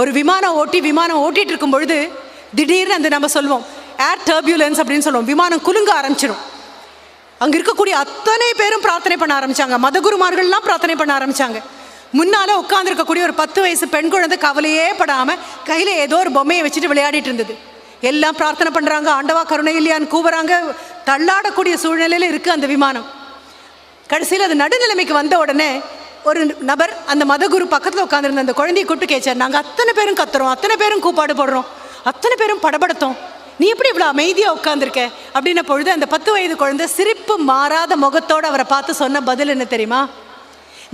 ஒரு விமானம் ஓட்டி விமானம் ஓட்டிட்டு இருக்கும் பொழுது திடீர்னு அந்த நம்ம சொல்லுவோம் ஏர் டர்பியூலன்ஸ் அப்படின்னு சொல்லுவோம் விமானம் குலுங்க ஆரம்பிச்சிடும் அங்கே இருக்கக்கூடிய அத்தனை பேரும் பிரார்த்தனை பண்ண ஆரம்பிச்சாங்க. மதகுருமார்கள்லாம் பிரார்த்தனை பண்ண ஆரம்பிச்சாங்க. முன்னால் உட்காந்துருக்கக்கூடிய ஒரு பத்து வயசு பெண் குழந்தை கவலையே படாமல் கையில் ஏதோ ஒரு பொம்மையை வச்சுட்டு விளையாடிட்டு இருந்தது. எல்லாம் பிரார்த்தனை பண்ணுறாங்க ஆண்டவா கருணை இல்லையான்னு கூவுறாங்க. தள்ளாடக்கூடிய சூழ்நிலையில் இருக்குது அந்த விமானம். கடைசியில் அது நடுநிலைமைக்கு வந்த உடனே ஒரு நபர் அந்த மதகுரு பக்கத்தில் உட்காந்துருந்த அந்த குழந்தைய கூப்பிட்டு கேச்சார் நாங்கள் அத்தனை பேரும் கத்துறோம் அத்தனை பேரும் கூப்பாடு போடுறோம் அத்தனை பேரும் படபடுத்தோம். நீ எப்படி இவ்வளோ அமைதியாக உட்காந்துருக்க அப்படின்ன பொழுது அந்த பத்து வயது குழந்தை சிரிப்பு மாறாத முகத்தோடு அவரை பார்த்து சொன்ன பதில் என்ன தெரியுமா?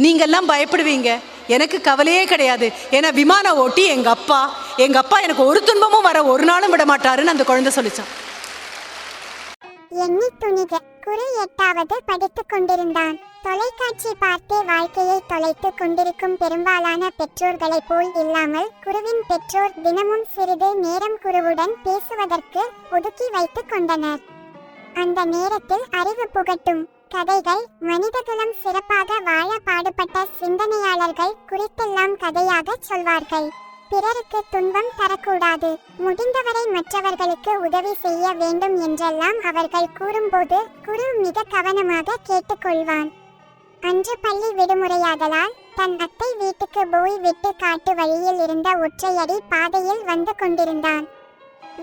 நீங்கள்லாம் பயப்படுவீங்க. எனக்கு கவலையே கிடையாது. ஏன்னா விமானம் ஓட்டி எங்கள் அப்பா எங்கள் அப்பா எனக்கு ஒரு துன்பமும் வர ஒரு நாளும் விட மாட்டாருன்னு அந்த குழந்தை சொல்லிச்சான். குரு எட்டாவது படித்துக் கொண்டிருந்தான். தொலைக்காட்சி பார்த்தே வாழ்க்கையை தொலைத்துக் கொண்டிருக்கும் பெரும்பாலான பெற்றோர்களைப் போல் இல்லாமல் குருவின் பெற்றோர் தினமும் சிறிது நேரம் குருவுடன் பேசுவதற்கு ஒதுக்கி வைத்துக் கொண்டனர். அந்த நேரத்தில் அறிவு புகட்டும். கதைகள் மனிதகுலம் சிறப்பாக வாழ பாடுபட்ட சிந்தனையாளர்கள் குறித்தெல்லாம் கதையாக சொல்வார்கள். பிறருக்கு துன்பம் தரக்கூடாது. முடிந்தவரை மற்றவர்களுக்கு உதவி செய்ய வேண்டும் என்றெல்லாம் அவர்கள் கூறும்போது குரு மிக கவனமாக கேட்டுக்கொள்வான். அன்று பள்ளி விடுமுறையாதலால் தன் அத்தை வீட்டுக்கு போய் விட்டு காட்டு வழியில் இருந்த ஒற்றையடி பாதையில் வந்து கொண்டிருந்தான்.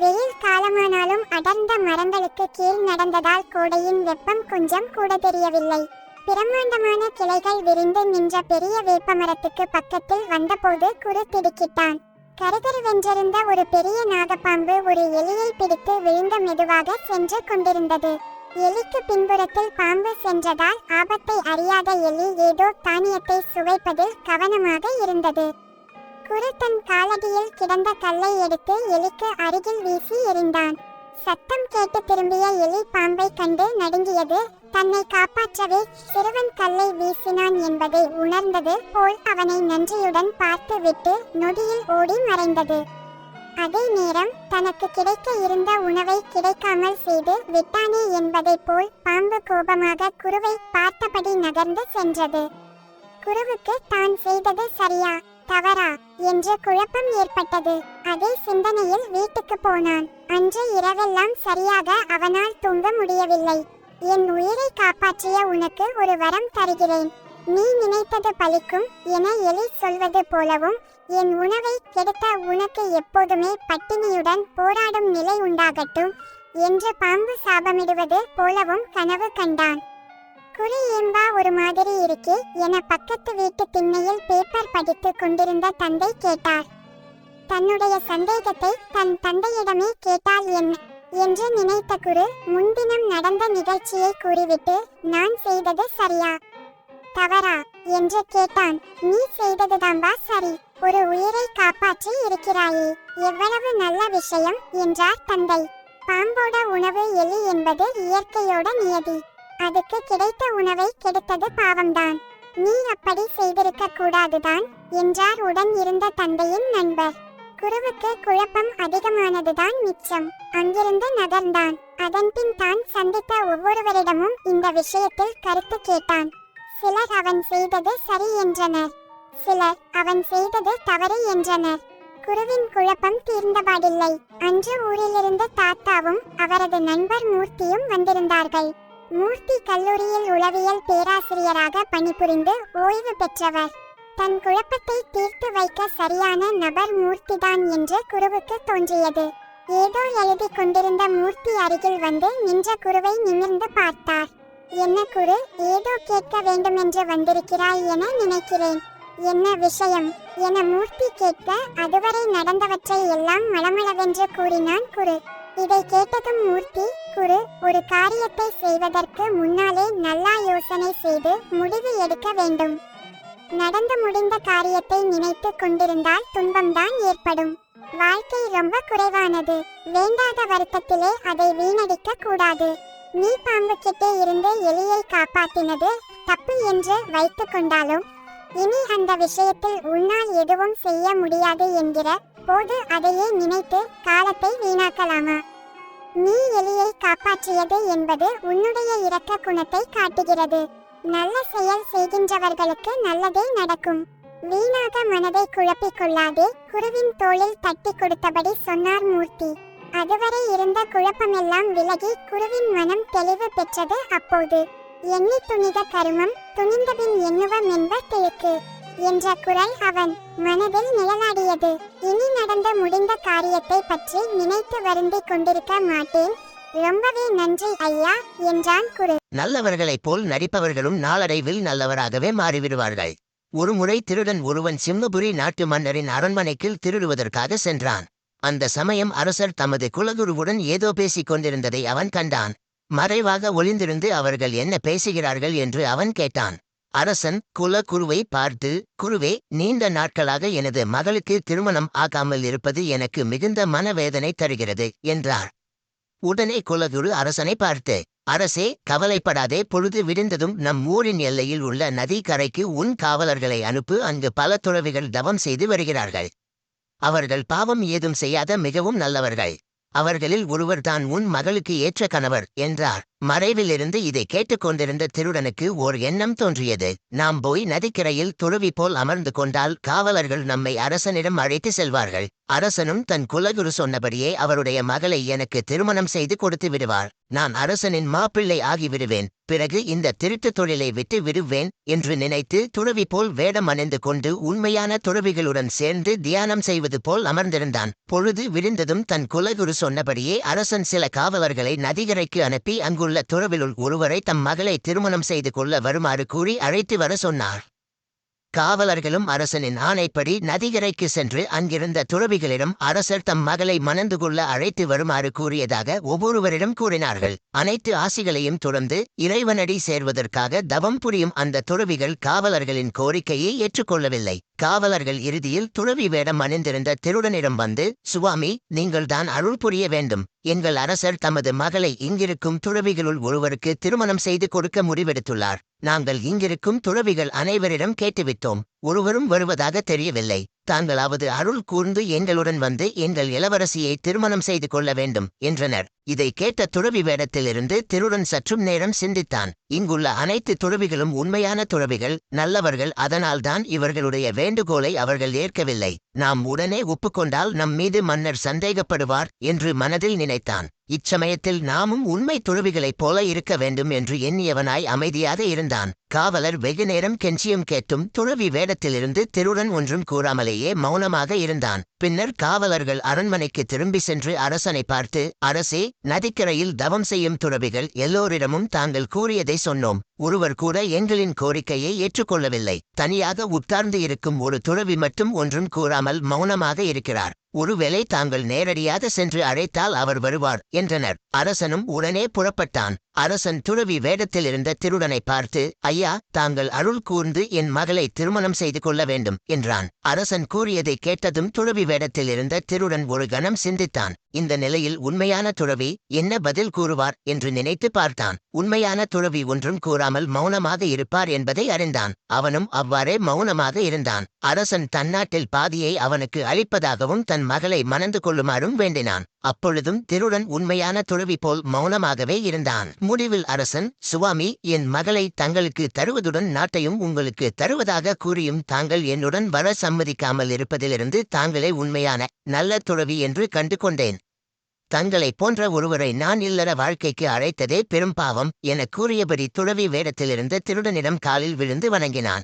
வெயில் காலமானாலும் அடர்ந்த மரங்களுக்கு கீழ் நடந்ததால் கோடையின் வெப்பம் கொஞ்சம் கூட தெரியவில்லை. பிரம்மாண்டமான கிளைகள் விரிந்து நின்ற பெரிய வேப்பமரத்துக்கு பக்கத்தில் வந்தபோது குரு திடுக்கிட்டான். கருகருவென்றிருந்த ஒரு பெரிய நாகப்பாம்பு ஒரு எலியை பிடித்து விழுந்த மெதுவாக சென்று கொண்டிருந்தது. எலிக்கு பின்புறத்தில் பாம்பு சென்றதால் ஆபத்தை அறியாத எலி ஏதோ தானியத்தை சுவைப்பதில் கவனமாக இருந்தது. குரு தன் காலடியில் கிடந்த கல்லை எடுத்து எலிக்கு அருகில் வீசி எறிந்தான். சத்தம் கேட்டு திரும்பிய எலி பாம்பை கண்டு நடுங்கியது தன்னை காப்பாற்றவே சிறுவன் கல்லை வீசினான் என்பதை உணர்ந்தது போல் அவனை நன்றியுடன் பார்த்துவிட்டு நொடியில் ஓடி மறைந்தது. அதே நேரம் தனக்கு கிடைக்க இருந்த உணவை கிடைக்காமல் செய்து விட்டானே என்பதைப் போல் பாம்பு கோபமாக குருவை பார்த்தபடி நகர்ந்து சென்றது. குருவுக்கு தான் செய்தது சரியா? தவறா என்ற குழப்பம் ஏற்பட்டது. அதே சிந்தனையில் வீட்டுக்கு போனான். அன்று இரவெல்லாம் சரியாக அவனால் தூங்க முடியவில்லை. என் உயிரை காப்பாற்றிய உனக்கு ஒரு வரம் தருகிறேன். நீ நினைத்தது பலிக்கும் என எலி சொல்வது போலவும் என் உணவை கெடுத்த உனக்கு எப்போதுமே பட்டினியுடன் போராடும் நிலை உண்டாகட்டும் என்று பாம்பு சாபமிடுவது போலவும் கனவு கண்டான். குழி ஏம்பா ஒரு மாதிரி இருக்கு என பக்கத்து வீட்டு திண்ணையில் பேப்பர் படித்துக் கொண்டிருந்த தந்தை கேட்டார். தன்னுடைய சந்தேகத்தை தன் தந்தையிடமே கேட்டால் என்ன? என்று நினைத்த குரு முன்தினம் நடந்த நிகழ்ச்சியை கூறிவிட்டு நான் செய்தது சரியா? தவறா? என்று கேட்டான். நீ செய்ததுதான்பா சரி. ஒரு உயிரை காப்பாற்றி இருக்கிறாயே. எவ்வளவு நல்ல விஷயம் என்றார் தந்தை. பாம்போட உணவு எலி என்பது இயற்கையோட நியதி. அதுக்கு கிடைத்த உணவை கெடுத்தது பாவம்தான். நீ அப்படி செய்திருக்க கூடாதுதான் என்றார் உடன் இருந்த தந்தையின் நண்பர். குருவுக்கு குழப்பம் அதிகமானதுதான் மிச்சம். அங்கிருந்து நகர்ந்தான். அதன்பின் தான் சந்தித்த ஒவ்வொருவரிடமும் இந்த விஷயத்தில் கருத்து கேட்டான். சிலர் அவன் செய்தது சரி என்றனர். சிலர் அவன் செய்தது தவறு என்றனர். குருவின் குழப்பம் தீர்ந்தபாடில்லை. அன்று ஊரிலிருந்த தாத்தாவும் அவரது நண்பர் மூர்த்தியும் வந்திருந்தார்கள். மூர்த்தி கல்லூரியில் உளவியல் பேராசிரியராக பணிபுரிந்து ஓய்வு பெற்றவர். தன் குழப்பத்தை தீர்த்து வைக்க சரியான நபர் மூர்த்திதான் என்று குருவுக்கு தோன்றியது. ஏதோ எழுதி கொண்டிருந்த மூர்த்தி அருகில் வந்து நின்ற குருவை நிமிர்ந்து பார்த்தார். என்ன குரு ஏதோ கேட்க வேண்டுமென்று வந்திருக்கிறாய் என நினைக்கிறேன். என்ன விஷயம்? என மூர்த்தி கேட்க அதுவரை நடந்தவற்றை எல்லாம் மளமளவென்று கூறினான் குரு. இதை கேட்டதும் மூர்த்தி குரு ஒரு காரியத்தை செய்வதற்கு முன்னாலே நல்லா யோசனை செய்து முடிவு எடுக்க வேண்டும். நடந்து முடிந்த காரியத்தை நினைத்து கொண்டிருந்தால் துன்பம்தான் ஏற்படும். வாழ்க்கை ரொம்ப குறைவானது. வேண்டாத வருத்தத்திலே அதை வீணடிக்க கூடாது. நீ பாம்பு கிட்டே இருந்து எலியை காப்பாத்தினது தப்பு என்று வைத்துக் கொண்டாலும் இனி அந்த விஷயத்தில் உன்னால் எதுவும் செய்ய முடியாது என்கிற போது அதையே நினைத்து காலத்தை வீணாக்கலாமா? நீ எலியை காப்பாற்றியது என்பது உன்னுடைய இரக்க குணத்தை காட்டுகிறது. நல்ல செயல் செய்கின்றவர்களுக்கு நல்லதே நடக்கும். வீணாக மனதை குழப்பிக் கொள்ளாதே குருவின் தோளில் தட்டி கொடுத்தபடி சொன்னார் மூர்த்தி. அதுவரை இருந்த குழப்பமெல்லாம் விலகி குருவின் மனம் தெளிவு பெற்றது அப்போது. எண்ணி துணித கருமம் துணிந்தபின் எண்ணுவம் என்ப திழுக்கு என்ற குரல் அவன் மனதில் நிழலாடியது. இனி நடந்த முடிந்த காரியத்தை பற்றி நினைத்து வருந்திக் கொண்டிருக்க மாட்டேன். ரொம்பவே நன்றி ஐயா என்றான் குரு. நல்லவர்களைப் போல் நடிப்பவர்களும் நாளடைவில் நல்லவராகவே மாறிவிடுவார்கள். ஒருமுறை திருடன் ஒருவன் சிம்மபுரி நாட்டு மன்னரின் அரண்மனைக்கு திருடுவதற்காக சென்றான். அந்த சமயம் அரசர் தமது குலகுருவுடன் ஏதோ பேசிக் கொண்டிருந்ததை அவன் கண்டான். மறைவாக ஒளிந்திருந்து அவர்கள் என்ன பேசுகிறார்கள் என்று அவன் கேட்டான். அரசன் குல குருவை பார்த்து குருவே நீண்ட நாட்களாக எனது மகளுக்கு திருமணம் ஆகாமல் இருப்பது எனக்கு மிகுந்த மனவேதனை தருகிறது என்றார். உடனே குலகுரு அரசனை பார்த்து அரசே கவலைப்படாதே பொழுது விடிந்ததும் நம் ஊரின் எல்லையில் உள்ள நதிக்கரைக்கு உன் காவலர்களை அனுப்பு அங்கு பல துறவிகள் தவம் செய்து வருகிறார்கள். அவர்கள் பாவம் ஏதும் செய்யாத மிகவும் நல்லவர்கள். அவர்களில் ஒருவர் தான் உன் மகளுக்கு ஏற்ற கணவர் என்றார். மறைவிலிருந்து இதை கேட்டுக்கொண்டிருந்த திருடனுக்கு ஓர் எண்ணம் தோன்றியது. நாம் போய் நதிக்கரையில் துருவி போல் அமர்ந்து கொண்டால் காவலர்கள் நம்மை அரசனிடம் அழைத்து செல்வார்கள். அரசனும் தன் குலகுரு சொன்னபடியே அவருடைய மகளை எனக்கு திருமணம் செய்து கொடுத்து விடுவார். நான் அரசனின் மாப்பிள்ளை ஆகிவிடுவேன். பிறகு இந்த திருட்டு தொழிலை விட்டு விடுவேன் என்று நினைத்து துறவி போல் வேடம் அணிந்து கொண்டு உண்மையான துறவிகளுடன் சேர்ந்து தியானம் செய்வது போல் அமர்ந்திருந்தான். பொழுது விழுந்ததும் தன் குலகுரு சொன்னபடியே அரசன் சில காவலர்களை நதிகரைக்கு அனுப்பி அங்குள்ள துறவிலுள் ஒருவரை தம் மகளை திருமணம் செய்து கொள்ள வருமாறு கூறி அழைத்து வர சொன்னார். காவலர்களும் அரசனின் ஆணைப்படி நதிகரைக்கு சென்று அங்கிருந்த துறவிகளிடம் அரசர் தம் மகளை மணந்து கொள்ள அழைத்து வருமாறு கூறியதாக ஒவ்வொருவரிடம் கூறினார்கள். அனைத்து ஆசிகளையும் தொடர்ந்து இறைவனடி சேர்வதற்காக தவம் புரியும் அந்த துறவிகள் காவலர்களின் கோரிக்கையை ஏற்றுக்கொள்ளவில்லை. காவலர்கள் இறுதியில் துறவி வேடம் அணிந்திருந்த திருடனிடம் வந்து சுவாமி நீங்கள்தான் அருள் புரிய வேண்டும். எங்கள் அரசர் தமது மகளை இங்கிருக்கும் துறவிகளுள் ஒருவருக்கு திருமணம் செய்து கொடுக்க முடிவெடுத்துள்ளார். நாங்கள் இங்கிருக்கும் துறவிகள் அனைவரிடம் கேட்டுவிட்டோம். ஒருவரும் வருவதாக தெரியவில்லை. தாங்களாவது அருள் கூர்ந்து எங்களுடன் வந்து எங்கள் இளவரசியை திருமணம் செய்து கொள்ள வேண்டும் என்றனர். இதை கேட்ட துறவி வேடத்திலிருந்து திருடன் சற்றும் நேரம் சிந்தித்தான். இங்குள்ள அனைத்து துறவிகளும் உண்மையான துறவிகள் நல்லவர்கள் அதனால்தான் இவர்களுடைய வேண்டுகோளை அவர்கள் ஏற்கவில்லை. நாம் உடனே ஒப்புக்கொண்டால் நம் மீது மன்னர் சந்தேகப்படுவார் என்று மனதில் நினைத்தான். இச்சமயத்தில் நாமும் உண்மை துறவிகளைப் போல இருக்க வேண்டும் என்று எண்ணியவனாய் அமைதியாக இருந்தான். காவலர் வெகு நேரம் கெஞ்சியும் கேட்டும் துறவி வேடத்திலிருந்து திருடன் ஒன்றும் கூறாமலேயே மௌனமாக இருந்தான். பின்னர் காவலர்கள் அரண்மனைக்கு திரும்பி சென்று அரசனை பார்த்து அரசே நதிக்கரையில் தவம் செய்யும் துறவிகள் எல்லோரிடமும் தாங்கள் கூறியதை சொன்னோம். ஒருவர் கூட எங்களின் கோரிக்கையை ஏற்றுக்கொள்ளவில்லை. தனியாக உட்கார்ந்து இருக்கும் ஒரு துறவி மட்டும் ஒன்றும் கூறாமல் மௌனமாக இருக்கிறார். ஒருவேளை தாங்கள் நேரடியாக சென்று அழைத்தால் அவர் வருவார் என்றனர். அரசனும் உடனே புறப்பட்டான். அரசன் துறவி வேடத்தில் இருந்த திருடனை பார்த்து ஐயா தாங்கள் அருள் கூர்ந்து என் மகளை திருமணம் செய்து கொள்ள வேண்டும் என்றான். அரசன் கூறியதை கேட்டதும் துறவி வேடத்தில் இருந்த திருடன் ஒரு கணம் சிந்தித்தான். இந்த நிலையில் உண்மையான துறவி என்ன பதில் கூறுவார் என்று நினைத்து பார்த்தான். உண்மையான துறவி ஒன்றும் கூறாமல் மௌனமாக இருப்பார் என்பதை அறிந்தான். அவனும் அவ்வாறே மௌனமாக இருந்தான். அரசன் தன்னாட்டில் பாதியை அவனுக்கு அளிப்பதாகவும் தன் மகளை மணந்து கொள்ளுமாறும் வேண்டினான். அப்பொழுதும் திருடன் உண்மையான துறவி போல் மௌனமாகவே இருந்தான். முடிவில் அரசன் சுவாமி என் மகளை தங்களுக்கு தருவதுடன் நாட்டையும் உங்களுக்கு தருவதாக கூறியும் தாங்கள் என்னுடன் வர சம்மதிக்காமல் இருப்பதிலிருந்து தாங்களே உண்மையான நல்ல துறவி என்று கண்டு கொண்டேன் தங்களைப் போன்ற ஒருவரை நான் இல்லற வாழ்க்கைக்கு அழைத்ததே பெரும் பாவம் என கூறியபடி துறவி வேடத்திலிருந்து திருடனிடம் காலில் விழுந்து வணங்கினான்.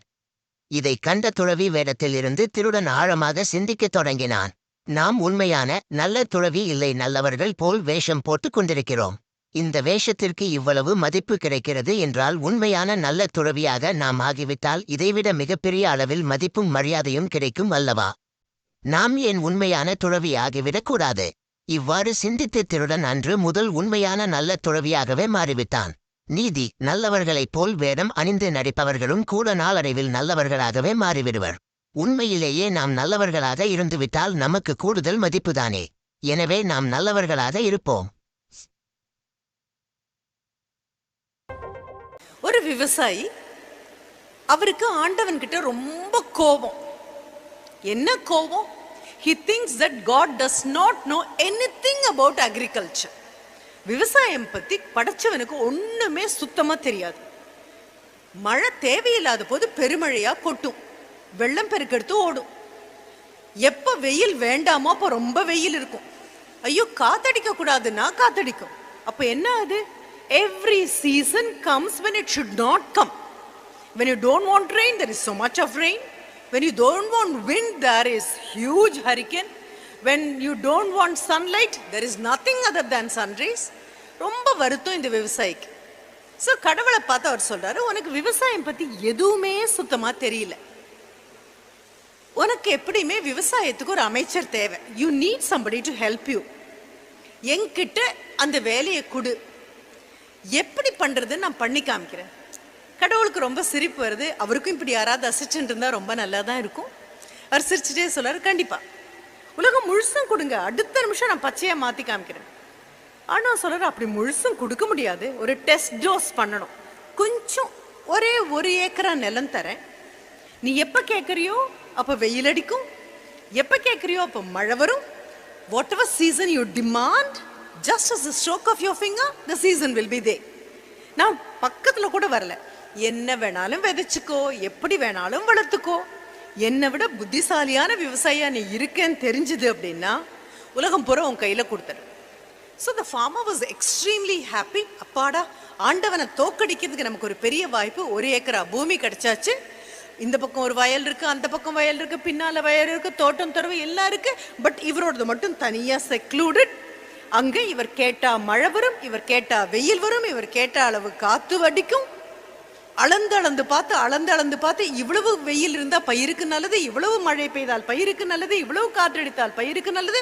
இதைக் கண்ட துறவி வேடத்திலிருந்து திருடன் ஆழமாக சிந்திக்கத் தொடங்கினான். நாம் உண்மையான நல்ல துறவி இல்லை நல்லவர்கள் போல் வேஷம் போட்டுக் கொண்டிருக்கிறோம். இந்த வேஷத்திற்கு இவ்வளவு மதிப்பு கிடைக்கிறது என்றால் உண்மையான நல்ல துறவியாக நாம் ஆகிவிட்டால் இதைவிட மிகப்பெரிய அளவில் மதிப்பும் மரியாதையும் கிடைக்கும் அல்லவா? நாம் ஏன் உண்மையான துறவி ஆகிவிடக் கூடாது? இவ்வாறு சிந்தித்து திருடன் அன்று முதல் உண்மையான நல்ல துறவியாகவே மாறிவிட்டான். நீதி நல்லவர்களைப் போல் வேடம் அணிந்து நடிப்பவர்களும் கூட நாளடைவில் நல்லவர்களாகவே மாறிவிடுவர். உண்மையிலேயே நாம் நல்லவர்களாக இருந்துவிட்டால் நமக்கு கூடுதல் மதிப்புதானே? எனவே நாம் நல்லவர்களாக இருப்போம். ஒரு விவசாயி அவருக்கு ஆண்டவன் கிட்ட ரொம்ப கோபம். என்ன கோபம்? He thinks that God does not know anything about agriculture விவசாயம் பத்தி படைச்சவனுக்கு ஒண்ணுமே சுத்தமா தெரியாது. மழை தேவையில்லாத போது பெருமழையா கொட்டும். வெள்ளம் பெருக்கெடுத்து ஓடும். எப்போ வெயில் வேண்டாமோ அப்போ ரொம்ப வெயில் இருக்கும். ஐயோ காத்தடிக்க கூடாதுன்னா காத்தடிக்கும். அப்போ என்ன அது? Every season comes when it should not come when you don't want rain there is so much of rain when you don't want wind there is huge hurricane when you don't want sunlight there is nothing other than sun rays ரொம்ப வருத்தம் இந்த விவசாயிக்கு so கடவுளை பார்த்து அவர் சொல்றாரு உனக்கு விவசாயம் பத்தி எதுவுமே சுத்தமா தெரியல உனக்கு எப்படியுமே விவசாயத்துக்கு ஒரு அமைச்சர் தேவை you need somebody to help you என்கிட்ட அந்த வேலையை கொடு எப்படி பண்ணுறதுன்னு நான் பண்ணி காமிக்கிறேன். கடவுளுக்கு ரொம்ப சிரிப்பு வருது. அவருக்கும் இப்படி யாராவது அசிஸ்டன்ட் இருந்தால் ரொம்ப நல்லா தான் இருக்கும். அவர் சிரிச்சுட்டே சொல்கிறார் கண்டிப்பாக உலகம் முழுசும் கொடுங்க. அடுத்த நிமிஷம் நான் பச்சையாக மாற்றி காமிக்கிறேன். ஆனால் சொல்கிறார் அப்படி முழுசும் கொடுக்க முடியாது. ஒரு டெஸ்ட் டோஸ் பண்ணணும். கொஞ்சம் ஒரே ஒரு ஏக்கரா நிலம் தரேன். நீ எப்போ கேட்குறியோ அப்போ வெயில் அடிக்கும். எப்போ கேட்குறியோ அப்போ மழை வரும். Whatever season you demand just as stroke of your finger the season will be there நான் பக்கத்தில் கூட வரல. என்ன வேணாலும் விதைச்சிக்கோ எப்படி வேணாலும் வளர்த்துக்கோ. என்னை விட புத்திசாலியான விவசாயியா நீ இருக்கேன்னு தெரிஞ்சுது அப்படின்னா உலகம் பூரா உன் கையில் கொடுத்துரு. So the farmer was extremely happy அப்பாடா ஆண்டவனை தோக்கடிக்கிறதுக்கு நமக்கு ஒரு பெரிய வாய்ப்பு. ஒரு ஏக்கரா பூமி கிடைச்சாச்சு. இந்த பக்கம் ஒரு வயல் இருக்குது அந்த பக்கம் வயல் இருக்குது பின்னால் வயல் இருக்குது தோட்டம் துறவு எல்லாம் இருக்குது பட் இவரோடது மட்டும் தனியாக செக்ளூடட் அங்கு இவர் கேட்டா மழை வரும் இவர் கேட்டா வெயில் வரும் இவர் கேட்ட அளவு காத்து வடிக்கும். அளந்து அளந்து பார்த்து அளந்து அளந்து பார்த்து இவ்வளவு வெயில் இருந்தா பயிருக்கு நல்லது இவ்வளவு மழை பெய்தால் பயிருக்கு நல்லது இவ்வளவு காற்றடித்தால் பயிருக்கு நல்லது.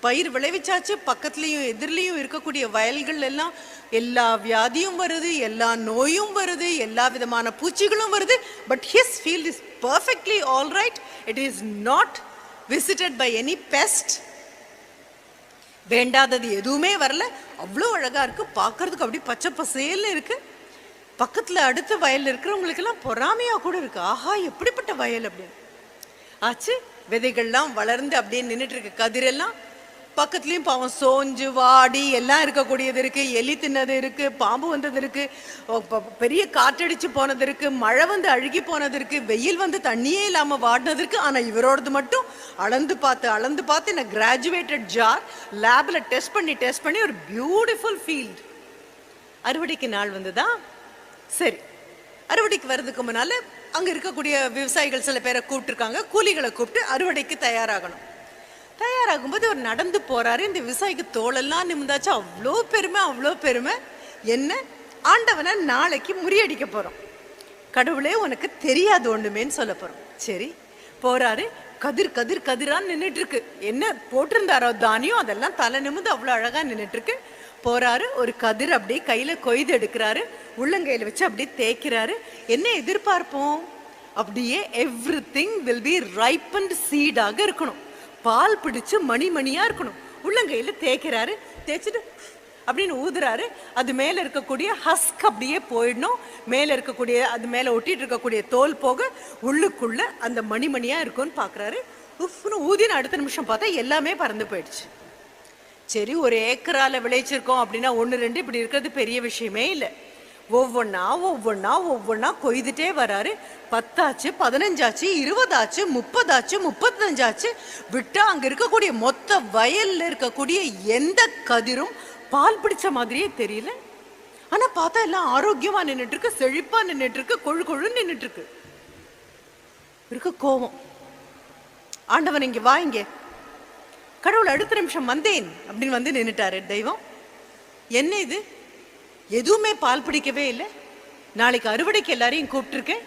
பயிர் விளைவிச்சாச்சு பக்கத்துலயும் எதிரிலையும் இருக்கக்கூடிய வயல்கள் எல்லாம் எல்லா வியாதியும் வருது எல்லா நோயும் வருது எல்லா விதமான பூச்சிகளும் வருது. But his field is perfectly all right it is not visited by any pest வேண்டாதது எதுவுமே வரல. அவ்வளோ அழகாக இருக்குது பார்க்கறதுக்கு அப்படி பச்சை பசேல்னு இருக்குது பக்கத்தில் அடுத்த வயலில் இருக்கிறவங்களுக்கெல்லாம் பொறாமையாக கூட இருக்குது ஆஹா எப்படிப்பட்ட வயல் அப்படின்னு. ஆச்சு விதைகள்லாம் வளர்ந்து அப்படியே நின்றுட்டுருக்கு கதிரெல்லாம் பக்கத்துலேயும் பாவம் சோஞ்சு வாடி எல்லாம் இருக்கக்கூடியது இருக்கு. எலி தின்னது இருக்கு பாம்பு வந்தது இருக்கு. பெரிய காற்றடிச்சு போனது இருக்கு மழை வந்து அழுகி போனது இருக்கு வெயில் வந்து தண்ணியே இல்லாமல் வாடினது இருக்கு. ஆனால் இவரோடது மட்டும் அளந்து பார்த்து அளந்து பார்த்து நான் கிராஜுவேட்டட் ஜார் லேபில் டெஸ்ட் பண்ணி டெஸ்ட் பண்ணி ஒரு பியூட்டிஃபுல் ஃபீல்ட் அறுவடைக்கு நாள் வந்ததா? சரி. அறுவடைக்கு வர்றதுக்கு முன்னால் அங்கே இருக்கக்கூடிய விவசாயிகள் சில பேரை கூப்பிட்டுருக்காங்க. கூலிகளை கூப்பிட்டு அறுவடைக்கு தயாராகணும். தயாராகும்போது அவர் நடந்து போறாரு. இந்த விவசாயிக்கு தோளெல்லாம் நிமிந்தாச்சு. அவ்வளோ பெருமை அவ்வளோ பெருமை. என்ன? ஆண்டவனை நாளைக்கு முறியடிக்க போறோம். கடவுளே உனக்கு தெரியாது ஒண்ணுமேன்னு சொல்ல போறோம். சரி போறாரு. கதிர் கதிர் கதிரான்னு நின்றுட்டு இருக்கு என்ன போட்டிருந்தாரோ தானியம் அதெல்லாம் தலை நிமிந்து அவ்வளோ அழகா நின்றுட்டு இருக்கு போறாரு. ஒரு கதிர் அப்படியே கையில கொய்து எடுக்கிறாரு. உள்ளங்கையில வச்சு அப்படியே தேய்க்கிறாரு. என்ன எதிர்பார்ப்போம்? அப்படியே every thing will be ripened சீடாக இருக்கணும். பால் பிடிச்சு மணி மணியா இருக்கணும். உள்ளங்கையில தேய்க்கிறாரு. தேய்ச்சிட்டு அப்படின்னு ஊதுறாரு. அது மேல இருக்கக்கூடிய ஹஸ்க் அப்படியே போயிடணும். மேல இருக்கக்கூடிய அது மேல ஒட்டிட்டு இருக்கக்கூடிய தோல் போக உள்ளுக்குள்ள அந்த மணிமணியாக இருக்கும்னு பாக்குறாரு. உஃப்னு ஊதின அடுத்த நிமிஷம் பார்த்தா எல்லாமே பறந்து போயிடுச்சு. சரி ஒரு ஏக்கரால விளைச்சிருக்கோம் அப்படின்னா ஒன்று ரெண்டு இப்படி இருக்கிறது பெரிய விஷயமே இல்லை. ஒவ்வொன்றா ஒவ்வொன்றா ஒவ்வொன்றா கொய்துட்டே வராரு. பத்தாச்சு பதினஞ்சாச்சு இருபதாச்சு முப்பதாச்சு முப்பத்தஞ்சாச்சு. விட்டா அங்கே இருக்கக்கூடிய மொத்த வயலில் இருக்கக்கூடிய எந்த கதிரும் பால் பிடிச்ச மாதிரியே தெரியல. ஆனால் பார்த்தா எல்லாம் ஆரோக்கியமாக நின்னுட்டு இருக்கு செழிப்பா இருக்கு கொழு கொழுன்னு நின்னுட்டு இருக்கு இருக்கு ஆண்டவன் இங்கே வா கடவுள் அடுத்த நிமிஷம் வந்தேன் அப்படின்னு வந்து நின்றுட்டாரு தெய்வம். என்ன இது? எதுவுமே பால் பிடிக்கவே இல்லை. நாளைக்கு அறுவடைக்கு எல்லாரையும் கூப்பிட்டுருக்கேன்.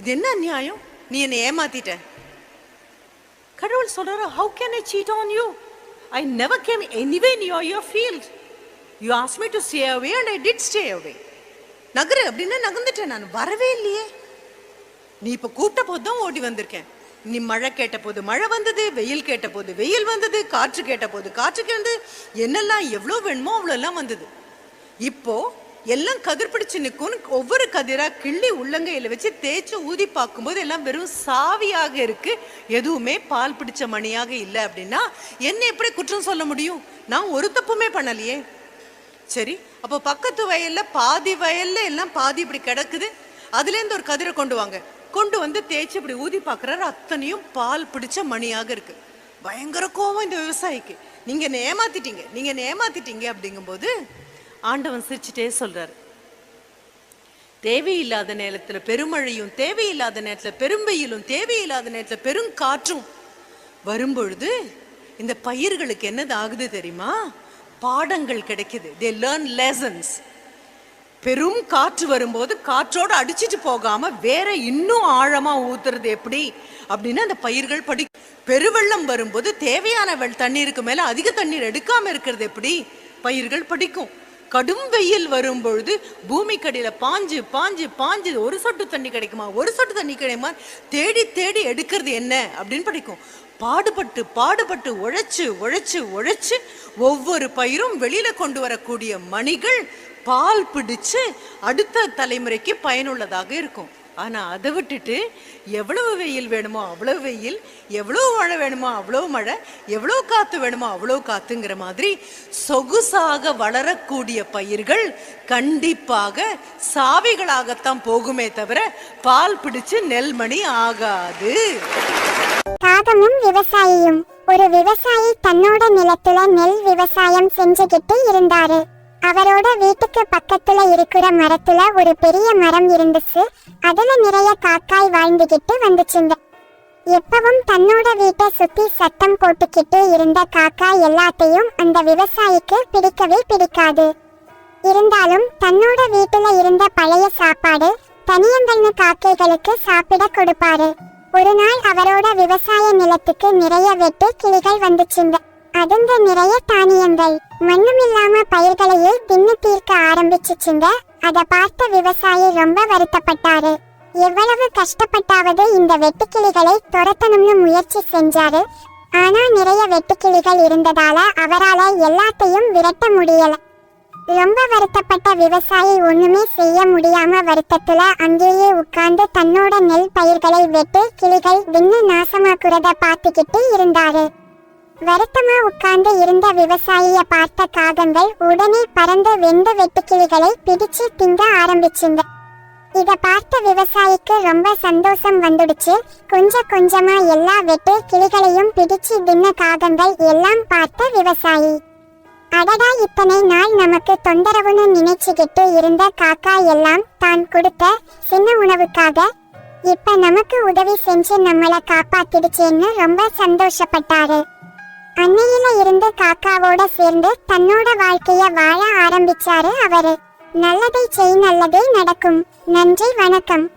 இது என்ன அநியாயம்? நீ என்னை ஏமாத்திட்ட. கடவுள் சொல்றாரு how can I cheat on you I never came anyway near your field you as me to stay away and I did stay away Nagar அப்படின்னா நகர்ந்துட்டேன் நான். வரவே இல்லையே. நீ இப்போ கூப்பிட்ட போது தான் ஓடி வந்திருக்கேன். நீ மழை கேட்ட போது மழை வந்தது வெயில் கேட்ட போது வெயில் வந்தது காற்று கேட்ட போது காற்று கேட்டது என்னெல்லாம் எவ்வளோ வேணுமோ அவ்வளோலாம் வந்தது. இப்போ எல்லாம் கதிர் பிடிச்சு நிற்கும் ஒவ்வொரு கதிரா கிள்ளி உள்ளங்கையில வச்சு தேய்ச்சி ஊதி பார்க்கும்போது எல்லாம் வெறும் சாவியாக இருக்கு. எதுவுமே பால் பிடிச்ச மணியாக இல்லை அப்படின்னா என்ன எப்படி குற்றம் சொல்ல முடியும்? நான் ஒரு தப்புமே பண்ணலையே. சரி அப்போ பக்கத்து வயல்ல பாதி வயல்ல எல்லாம் பாதி இப்படி கிடக்குது. அதுலேருந்து ஒரு கதிரை கொண்டு வாங்க. கொண்டு வந்து தேய்ச்சி இப்படி ஊதி பார்க்குறாரு. அத்தனையும் பால் பிடிச்ச மணியாக இருக்கு. பயங்கர கோவம் இந்த விவசாயிக்கு. நீங்க என்னை ஏமாத்திட்டீங்க. நீங்க ஏமாத்திட்டீங்க அப்படிங்கும்போது ஆண்டவன் சிரிச்சுட்டே சொல்றாரு. தேவையில்லாத நேரத்தில் பெருமழையும் தேவையில்லாத நேரத்தில் பெரும்பெயிலும் தேவையில்லாத நேரத்துல பெருங்காற்றும் வரும்பொழுது இந்த பயிர்களுக்கு என்னது ஆகுது தெரியுமா? பாடங்கள் கிடைக்குது. தே லேர்ன் லெசன்ஸ் பெரும் காற்று வரும்போது காற்றோடு அடிச்சிட்டு போகாம வேற இன்னும் ஆழமா ஊத்துறது எப்படி? அப்படின்னு அந்த பயிர்கள் படி பெருவெள்ளம் வரும்போது தேவையான தண்ணீருக்கு மேல அதிக தண்ணீர் எடுக்காம இருக்கிறது எப்படி? பயிர்கள் படிக்கும். கடும் வெயில் வரும்பொழுது பூமிக்கடியில பாஞ்சு பாஞ்சு பாஞ்சு ஒரு சொட்டு தண்ணி கிடைக்குமா? ஒரு சொட்டு தண்ணி கிடைக்குமா? தேடி தேடி எடுக்கிறது என்ன? அப்படின்னு படிக்கும். பாடுபட்டு பாடுபட்டு உழைச்சு உழைச்சு உழைச்சு ஒவ்வொரு பயிரும் வெளியில கொண்டு வரக்கூடிய மணிகள் பால் பிடிச்சு அடுத்த தலைமுறைக்கு பயனுள்ளதாக இருக்கும். ஆனால் அதை விட்டுட்டு எவ்வளவு வெயில் வேணுமோ அவ்வளோ வெயில் எவ்வளோ மழை வேணுமோ அவ்வளோ மழை எவ்வளோ காற்று வேணுமோ அவ்வளோ காற்றுங்கிற மாதிரி சொகுசாக வளரக்கூடிய பயிர்கள் கண்டிப்பாக சாவிகளாகத்தான் போகுமே தவிர பால் பிடிச்சு நெல்மணி ஆகாது. காகமும் விவசாயியும் ஒரு விவசாயி தன்னோட நிலத்துல நெல் விவசாயம் செஞ்சுகிட்டு இருந்தாரு. அவரோட வீட்டுக்கு பக்கத்துல இருக்கிற மரத்துல ஒரு பெரிய மரம் இருந்துச்சு. அதுல நிறைய காக்காய் வாழ்ந்துகிட்டு வந்துச்சுங்க. எப்பவும் தன்னோட வீட்டை சுத்தி சத்தம் போட்டுக்கிட்டு இருந்த காக்காய் எல்லாத்தையும் அந்த விவசாயிக்கு பிடிக்கவே பிடிக்காது. இருந்தாலும் தன்னோட வீட்டுல இருந்த பழைய சாப்பாடு தனியங்கன்னு காக்கைகளுக்கு சாப்பிட கொடுப்பாரு. ஒரு நாள் அவரோட விவசாய நிலத்துக்கு நிறைய வெட்டு கிளிகள் வந்துச்சுங்க. அதுங்க நிறைய தானியங்கள். மண்ணுமில்லாம பயிர்களையே தின்னு தீர்க்க ஆரம்பிச்சுச்சுங்க. அத பார்த்த விவசாயி ரொம்ப வருத்தப்பட்டாரு. எவ்வளவு கஷ்டப்பட்டாவது இந்த வெட்டுக்கிளிகளை துரத்தணும்னு முயற்சி செஞ்சாரு. ஆனா நிறைய வெட்டுக்கிளிகள் இருந்ததால அவரால எல்லாத்தையும் விரட்ட முடியல. ரொம்ப வருத்தப்பட்ட விவசாயி ஒண்ணுமே செய்ய முடியாம வருத்தத்துல அங்கேயே உட்கார்ந்து தன்னோட நெல் பயிர்களை வெட்டு கிளிகள் விண்ணு நாசமாக்குறத பார்த்துக்கிட்டு இருந்தாரு. வருத்தமா உட்கார்ந்து இருந்த விவசாயிய பார்த்த காகங்கள் உடனே பறந்த வெந்த வெட்டுக்கிளிகளை பிடிச்சு திங்க ஆரம்பிச்சுங்க இத பார்த்த விவசாயிக்கு ரொம்ப சந்தோஷம் வந்துடுச்சு. கொஞ்சம் கொஞ்சமா எல்லா வெட்டு கிளிகளையும் பிடிச்சு தின்ன காகங்கள் எல்லாம் பார்த்த விவசாயி. அடடா இத்தனை நாள் நமக்கு தொந்தரவுன்னு நினைச்சுக்கிட்டு இருந்த காக்கா எல்லாம் தான் கொடுத்த சின்ன உணவுக்காக இப்ப நமக்கு உதவி செஞ்சு நம்மள காப்பாத்திடுச்சேன்னு ரொம்ப சந்தோஷப்பட்டாரு. அன்னையில இருந்து காக்காவோட சேர்ந்து தன்னோட வாழ்க்கைய வாழ ஆரம்பிச்சாரு அவரு. நல்லதை செய் நல்லதே நடக்கும். நன்றி வணக்கம்.